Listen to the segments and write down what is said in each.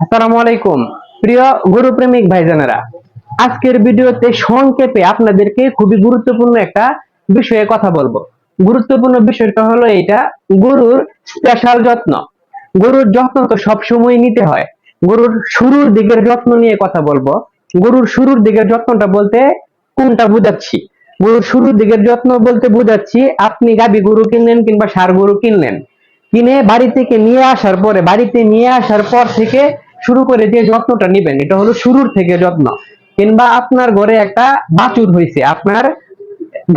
আসসালামু আলাইকুম। প্রিয় গরুপ্রেমিক ভাইজানেরা, আজকের ভিডিওতে সংক্ষেপে আপনাদেরকে খুবই গুরুত্বপূর্ণ একটা বিষয়ে কথা বলব। গুরুত্বপূর্ণ বিষয়টা হলো এটা গরুর স্পেশাল যত্ন। গরুর যত্ন তো সবসময় নিতে হয়। গরুর শুরুর দিকের যত্ন নিয়ে কথা বলব। গরুর শুরুর দিকের যত্নটা বলতে কোনটা বুঝাচ্ছি? গরুর শুরুর দিকের যত্ন বলতে বুঝাচ্ছি, আপনি গাবি গরু কিনলেন কিংবা সার গরু কিনলেন। কিনে বাড়ি থেকে নিয়ে আসার পরে, বাড়িতে নিয়ে আসার পর থেকে শুরু করে যে যত্নটা নিবেন, এটা হলো শুরুর থেকে যত্ন। কিংবা আপনার ঘরে একটা বাছুর হয়েছে, আপনার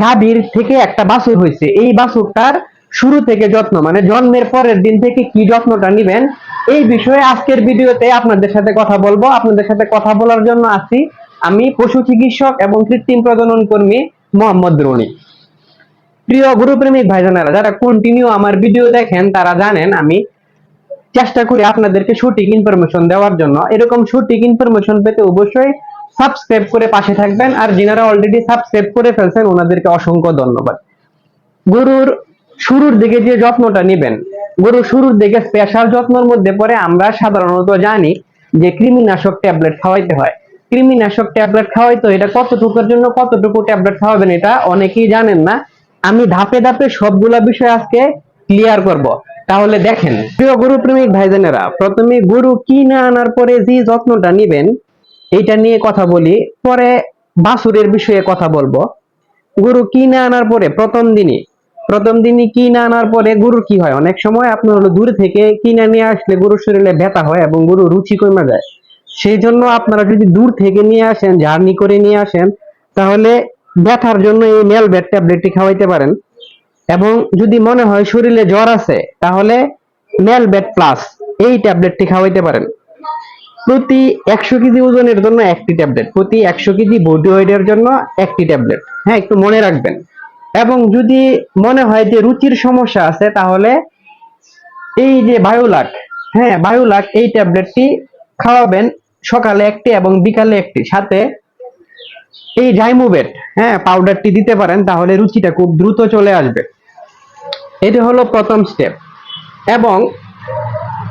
গাভীর থেকে একটা বাছুর হয়েছে, এই বাছুরটার শুরু থেকে যত্ন মানে জন্মের পরের দিন থেকে কি যত্নটা নিবেন, এই বিষয়ে আজকের ভিডিওতে আপনাদের সাথে কথা বলব। আপনাদের সাথে কথা বলার জন্য আছি আমি পশু চিকিৎসক এবং কৃত্রিম প্রজনন কর্মী মোহাম্মদ রনি। প্রিয় গুরুপ্রেমিক ভাইজানেরা, যারা কন্টিনিউ আমার ভিডিও দেখেন, তারা জানেন আমি চেষ্টা করি আপনাদেরকে সঠিক ইনফরমেশন দেওয়ার জন্য। এরকম সঠিক ইনফরমেশন পেতে অবশ্যই সাবস্ক্রাইব করে পাশে থাকবেন। আর যিনারা অলরেডি সাবস্ক্রাইব করে ফেলছেন, ওনাদেরকে অসংখ্য ধন্যবাদ। গরুর শুরুর দিকে যে যত্নটা নেবেন, গরুর শুরুর দিকে স্পেশাল যত্নের মধ্যে পরে আমরা সাধারণত জানি যে কৃমিনাশক ট্যাবলেট খাওয়াইতে হয়। কৃমিনাশক ট্যাবলেট খাওয়াইতে এটা কতটুকুর জন্য কতটুকু ট্যাবলেট খাওয়াবেন, এটা অনেকেই জানেন না। আমি ধাপে ধাপে সবগুলা বিষয় আজকে ক্লিয়ার করব। তাহলে দেখেন, প্রিয় গরু প্রেমিক ভাইজানেরা, প্রথমে গরু কিনে আনার পরে যে যত্নটা নিবেন, এইটা নিয়ে কথা বলি, পরে বাছুরের বিষয়ে কথা বলব। গরু কিনে আনার পরে প্রথম দিনই প্রথম দিনই কিনে আনার পরে গরুর কি হয়? অনেক সময় আপনার হলো দূর থেকে কিনে নিয়ে আসলে গরুর শরীরে ব্যথা হয় এবং গরুর রুচি কমে যায়। সেই জন্য আপনারা যদি দূর থেকে নিয়ে আসেন, জার্নি করে নিয়ে আসেন, তাহলে ব্যথার জন্য এই মেলবেট ট্যাবলেটটি খাওয়াইতে পারেন। এবং যদি মনে হয় শরীরে জ্বর আছে, তাহলে মেলবেট প্লাস এই ট্যাবলেটটি খাওয়াইতে পারেন। প্রতি একশো কেজি ওজনের জন্য একটি ট্যাবলেট প্রতি একশো কেজি বডি ওয়েটের জন্য একটি ট্যাবলেট হ্যাঁ একটু মনে রাখবেন। এবং যদি মনে হয় যে রুচির সমস্যা আছে, তাহলে এই যে বায়োলাক হ্যাঁ বায়োলাক এই ট্যাবলেটটি খাওয়াবেন সকালে একটি এবং বিকালে একটি। সাথে এই জাইমুবেট হ্যাঁ পাউডারটি দিতে পারেন, তাহলে রুচিটা খুব দ্রুত চলে আসবে। এটি হলো প্রথম স্টেপ এবং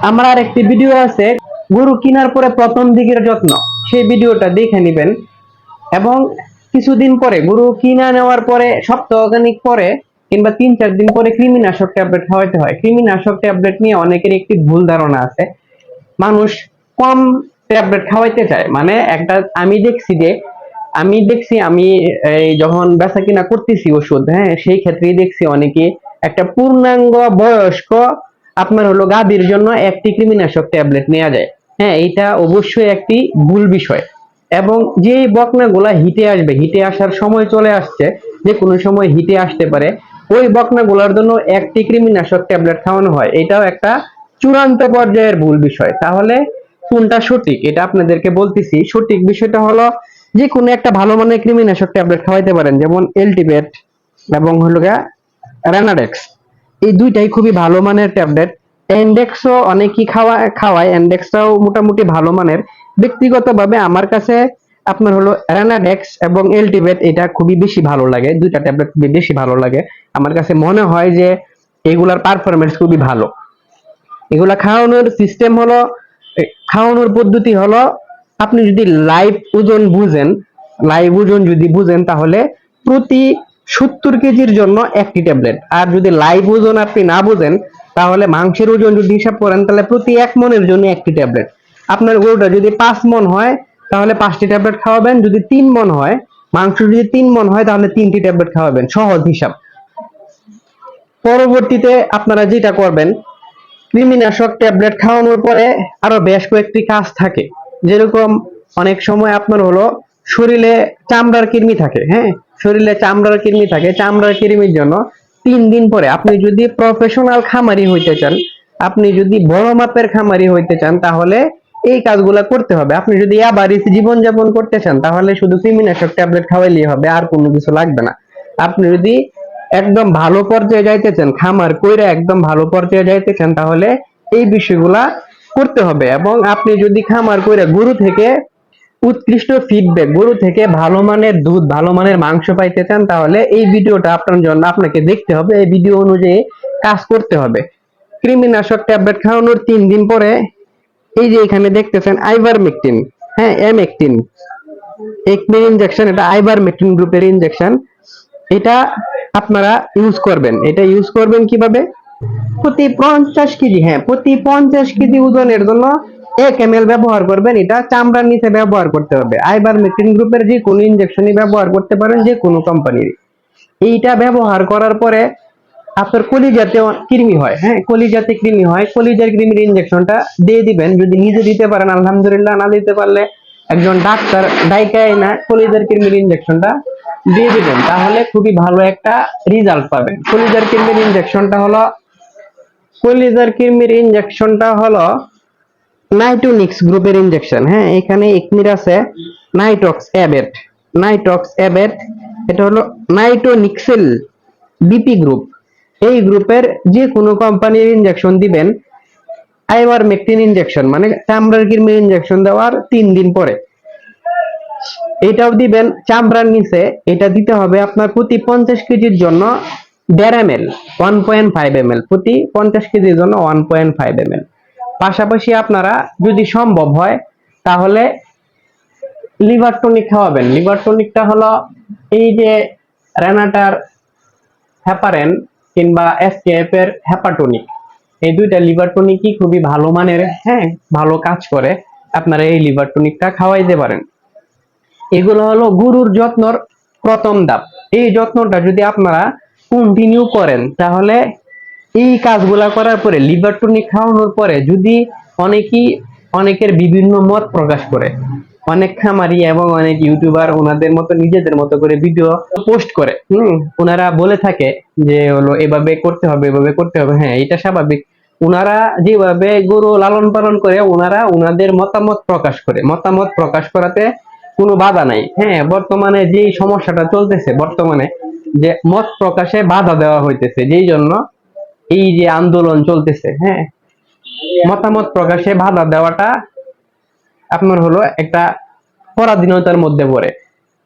আমার আর একটি ভিডিও আছে, গরু কেনার পরে প্রথম দিকের যত্ন। সেই ভিডিওটা দেখে নেবেন। এবং কিছুদিন পরে, গরু কিনা নেওয়ার পরে, সপ্তাহখানিক পরে, কিংবা তিন চার দিন পরে কৃমিনাশক ট্যাবলেট খাওয়াতে হয়। কৃমিনাশক ট্যাবলেট নিয়ে অনেকের একটি ভুল ধারণা আছে। মানুষ কম ট্যাবলেট খাওয়াইতে চায়। মানে একটা, আমি দেখছি যে আমি দেখছি, আমি এই যখন বেচা কিনা করতেছি ওষুধ হ্যাঁ সেই ক্ষেত্রেই দেখছি অনেকে একটা পূর্ণাঙ্গ বয়স্ক আপনার হলো গাভীর জন্য একটি কৃমিনাশক ট্যাবলেট নেওয়া যায়। হ্যাঁ এটা অবশ্যই একটি ভুল বিষয়। এবং যে বকনাগুলা হিটে আসবে, হিটে আসার সময় চলে আসছে, যে কোনো সময় হিটে আসতে পারে, ওই বকনা বকনাগুলার জন্য একটি কৃমিনাশক ট্যাবলেট খাওয়ানো হয়। এটাও একটা চূড়ান্ত পর্যায়ের ভুল বিষয়। তাহলে কোনটা সঠিক? এটা আপনাদেরকে বলতেছি। সঠিক বিষয়টা হলো যে কোনো একটা ভালো মানের কৃমিনাশক ট্যাবলেট খাওয়াইতে পারেন, যেমন এলটিবেট এবং হলো রেনাডেক্স। এই দুইটাই খুবই ভালো মানের ট্যাবলেট। এন্ডেক্সও অনেকেই খাওয়া, খাওয়ায়। এন্ডেক্সটাও মোটামুটি ভালো মানের। ব্যক্তিগতভাবে আমার কাছে আপনার হলো রেনাডেক্স এবং এলটিবেট এটা খুবই বেশি ভালো লাগে। দুইটা ট্যাবলেট খুবই বেশি ভালো লাগে। আমার কাছে মনে হয় যে এগুলার পারফরমেন্স খুবই ভালো। এগুলা খাওয়ানোর সিস্টেম হলো খাওয়ানোর পদ্ধতি হলো আপনি যদি লাইভ ওজন বুঝেন, লাইভ ওজন যদি বুঝেন, তাহলে প্রতি সত্তর কেজির জন্য একটি ট্যাবলেট। আর যদি লাইভ ওজন আপনি না বুঝেন, তাহলে মাংসের ওজন যদি হিসাব করেন, তাহলে প্রতি এক মনের জন্য একটি ট্যাবলেট। আপনার গরুটা যদি পাঁচ মন হয়, তাহলে পাঁচটি ট্যাবলেট খাওয়াবেন। যদি তিন মন হয়, মাংস যদি তিন মন হয়, তাহলে তিনটি ট্যাবলেট খাওয়াবেন। সহজ হিসাব। পরবর্তীতে আপনারা যেটা করবেন, কৃমিনাশক ট্যাবলেট খাওয়ানোর পরে আরও বেশ কয়েকটি কাজ থাকে। যেরকম অনেক সময় আপনার হলো শরীরে চামড়ার কৃমি থাকে হ্যাঁ? শরীরে চামড়ার কৃমি থাকে, চামড়ার কৃমির জন্য তিন দিন পরে আপনি যদি প্রফেশনাল খামারি হইতে চান, আপনি যদি বড় মাপের খামারি হইতে চান, তাহলে এই কাজগুলা করতে হবে। আপনি যদি আবার জীবনযাপন করতে চান, তাহলে শুধু কৃমিনাশক ট্যাবলেট খাওয়াইলেই হবে, আর কোনো কিছু লাগবে না। আপনি যদি একদম ভালো পর্যায়ে যাইতে চান, খামার কইরা একদম ভালো পর্যায়ে যাইতে চান, তাহলে এই বিষয়গুলা করতে হবে এবং আপনি যদি খামার কইরা গরু থেকে উৎকৃষ্ট ফিডব্যাক গরু থেকে ভালো মানের দুধ, ভালো মানের মাংস পাইতে চান, তাহলে এই ভিডিওটা আপনার জন্য আপনাকে দেখতে হবে। এই ভিডিও অনুযায়ী কাজ করতে হবে। কৃমিনাশক ট্যাবলেট খাওয়ানোর তিন দিন পরে এই যে এখানে দেখতেছেন আইভারমেকটিন হ্যাঁ এম এমেকটিন একমিন ইনজেকশন এটা আইভারমেকটিন গ্রুপের ইনজেকশন এটা আপনারা ইউজ করবেন। এটা ইউজ করবেন কীভাবে? প্রতি পঞ্চাশ কেজি হ্যাঁ প্রতি পঞ্চাশ কেজি ওজনের জন্য এক এম এল ব্যবহার করবেন। এটা চামড়ার নিচে ব্যবহার করতে হবে। আইবার আইভারমেকটিন গ্রুপের যে কোনো ইনজেকশনই ব্যবহার করতে পারেন যে কোনো কোম্পানির এইটা ব্যবহার করার পরে আপনার কলিজাতে কৃমি হয় হ্যাঁ কলিজাতে কৃমি হয়। কলিজার কৃমির ইনজেকশনটা দিয়ে দিবেন। যদি নিজে দিতে পারেন, আলহামদুলিল্লাহ, না দিতে পারলে একজন ডাক্তার ডাইকায় না কলিজার কৃমির ইনজেকশনটা দিয়ে দিবেন। তাহলে খুবই ভালো একটা রেজাল্ট পাবেন। কলিজার কৃমির ইনজেকশনটা হলো কলিজার কৃমির ইনজেকশনটা হলো নাইটোনিক্স গ্রুপের ইনজেকশন হ্যাঁ এখানে একমির আছে নাইটক্স অ্যাবেট নাইটক্স অ্যাবেট এটা হলো নাইটোনিক্সেল বিপি গ্রুপ এই গ্রুপের যে কোনো কোম্পানির ইনজেকশন দিবেন আইভারমেকটিন ইনজেকশন মানে চামড়ার কৃমির ইনজেকশন দেওয়ার তিন দিন পরে। এটাও দিবেন, চামড়ার নিচে, এটা দিতে হবে আপনার প্রতি পঞ্চাশ কেজির জন্য দেড় M L one point five M L প্রতি পঞ্চাশ কেজির জন্য one point five M L পাশাপাশি আপনারা যদি সম্ভব হয়, তাহলে লিভার টনিক খাওয়াবেন। লিভার টনিকটা হলো এই যে রেনাটার হ্যাপারেন কিংবা এসকেএফ এর হ্যাপাটনিক এই দুইটা লিভার টনিকই খুবই ভালো মানের হ্যাঁ ভালো কাজ করে। আপনারা এই লিভার টনিকটা খাওয়াইতে পারেন। এগুলো হলো গরুর যত্নর প্রথম ধাপ। এই যত্নটা যদি আপনারা কন্টিনিউ করেন, তাহলে এই কাজগুলা করার পরে লিভার টনিক খাওয়ানোর পরে যদি অনেকেই, অনেকের বিভিন্ন মত প্রকাশ করে, অনেক খামারি এবং অনেক ইউটিউবার ওনাদের মতো, নিজেদের মতো করে ভিডিও পোস্ট করে, হুম, ওনারা বলে থাকে যে হলো, এভাবে করতে হবে, এভাবে করতে হবে। হ্যাঁ এটা স্বাভাবিক। ওনারা যেভাবে গরু লালন পালন করে, ওনারা ওনাদের মতামত প্রকাশ করে। মতামত প্রকাশ করাতে কোনো বাধা নাই। হ্যাঁ বর্তমানে যেই সমস্যাটা চলতেছে, বর্তমানে যে মত প্রকাশে বাধা দেওয়া হইতেছে, যেই জন্য এই যে আন্দোলন চলতেছে হ্যাঁ? মতামত প্রকাশে বাধা দেওয়াটা আপনার হলো একটা পরাধীনতার মধ্যে পড়ে।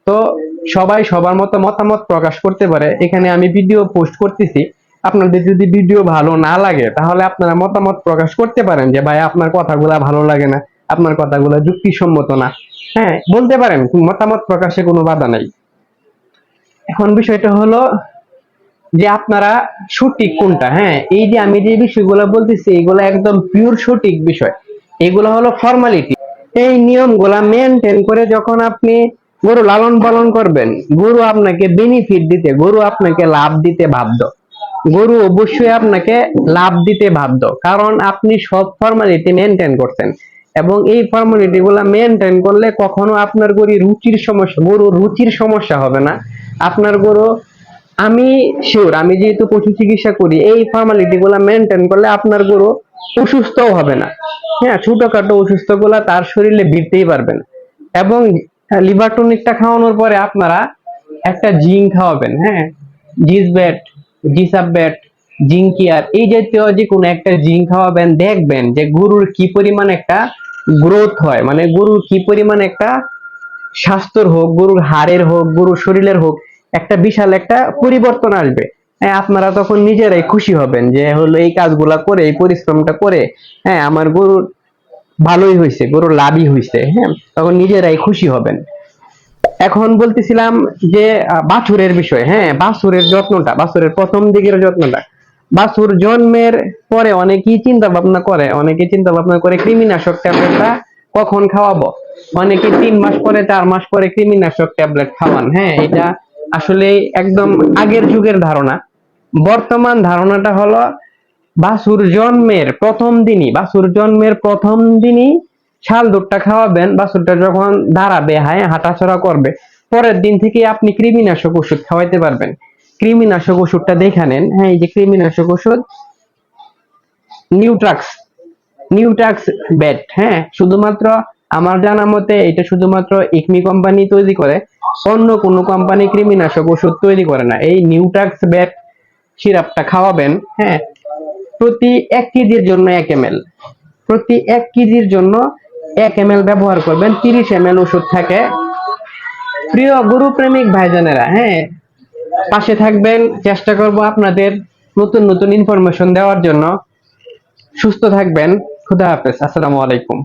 তো সবাই সবার মতো মতামত প্রকাশ করতে পারে। এখানে আমি ভিডিও পোস্ট করতেছি। আপনাদের যদি ভিডিও ভালো না লাগে, তাহলে আপনারা মতামত প্রকাশ করতে পারেন যে, ভাই, আপনার কথাগুলা ভালো লাগে না। আপনার কথাগুলো যুক্তিসম্মত না। হ্যাঁ বলতে পারেন, মতামত প্রকাশে কোনো বাধা নাই। এখন বিষয়টা হলো যে আপনারা সঠিক কোনটা? হ্যাঁ এই যে আমি যে বিষয়গুলো বলতেছি, এগুলো একদম পিওর সঠিক বিষয়। এগুলো হলো ফর্মালিটি এই নিয়মগুলা মেনটেন করে যখন আপনি গরু লালন পালন করবেন, গরু আপনাকে বেনিফিট দিতে, গরু আপনাকে লাভ দিতে বাধ্য। গরু অবশ্যই আপনাকে লাভ দিতে বাধ্য, কারণ আপনি সব ফর্মালিটি মেনটেন করছেন। এবং এই ফর্মালিটি গুলা মেনটেন করলে কখনো আপনার গরু রুচির সমস্যা, গরুর রুচির সমস্যা হবে না। আপনার গরু, আমি শিওর আমি যেহেতু পশু চিকিৎসা করি, এই ফর্মালিটি গুলা মেনটেন করলে আপনার গরু অসুস্থও হবে না। হ্যাঁ ছোটখাটো অসুস্থগুলা তার শরীরে ভিড়তেই পারবেন এবং লিভার টনিকটা খাওয়ানোর পরে আপনারা একটা জিঙ্ক খাওয়াবেন হ্যাঁ জিসবেট জিসাববেট জিঙ্কিয়ার এই জাতীয় যে কোনো একটা জিঙ্ক খাওয়াবেন, দেখবেন যে গরুর কি পরিমাণ একটা গ্রোথ হয়। মানে গরুর কি পরিমাণ একটা স্বাস্থ্যর হোক, গরুর হাড়ের হোক, গরুর শরীরের হোক একটা বিশাল একটা পরিবর্তন আসবে। হ্যাঁ আপনারা তখন নিজেরাই খুশি হবেন যে, হলো এই কাজগুলা করে, এই পরিশ্রমটা করে হ্যাঁ আমার গরুর ভালোই হয়েছে গরুর লাভই হয়েছে হ্যাঁ তখন নিজেরাই খুশি হবেন। এখন বলতেছিলাম যে বাছুরের বিষয়। হ্যাঁ বাছুরের যত্নটা, বাছুরের প্রথম দিকের যত্নটা। বাছুর জন্মের পরে অনেকেই চিন্তা ভাবনা করে অনেকে চিন্তা ভাবনা করে, কৃমিনাশক ট্যাবলেটটা কখন খাওয়াবো? অনেকে তিন মাস পরে, চার মাস পরে কৃমিনাশক ট্যাবলেট খাওয়ান। হ্যাঁ এটা আসলে একদম আগের যুগের ধারণা। বর্তমান ধারণাটা হলো বাছুর জন্মের প্রথম দিনই, বাছুর জন্মের প্রথম দিনই শাল দুধটা খাওয়াবেন, বাছুরটা যখন দাঁড়াবে হ্যাঁ হাঁটাচড়া করবে, পরের দিন থেকে আপনি কৃমিনাশক ওষুধ খাওয়াইতে পারবেন। কৃমিনাশক ওষুধটা দেখে নেন। হ্যাঁ এই যে কৃমিনাশক ওষুধ, নিউট্রাক্স নিউট্রাক্স ব্যাট। হ্যাঁ শুধুমাত্র আমার জানা মতে এটা শুধুমাত্র ইকমি কোম্পানি তৈরি করে। অন্য কোনো কোম্পানি কৃমিনাশক ওষুধ তৈরি করে না। এই নিউট্রাক্স ব্যাট সিরাপটা খাওয়াবেন হ্যাঁ প্রতি এক কেজির জন্য এক এম এল প্রতি এক কেজির জন্য এক এম এল ব্যবহার করবেন, তিরিশ এম এল ওষুধ থাকে। প্রিয় গরু প্রেমিক ভাইজানেরা হ্যাঁ পাশে থাকবেন। চেষ্টা করব আপনাদের নতুন নতুন ইনফরমেশন দেওয়ার জন্য। সুস্থ থাকবেন। খুদা হাফেজ। আসসালামু আলাইকুম।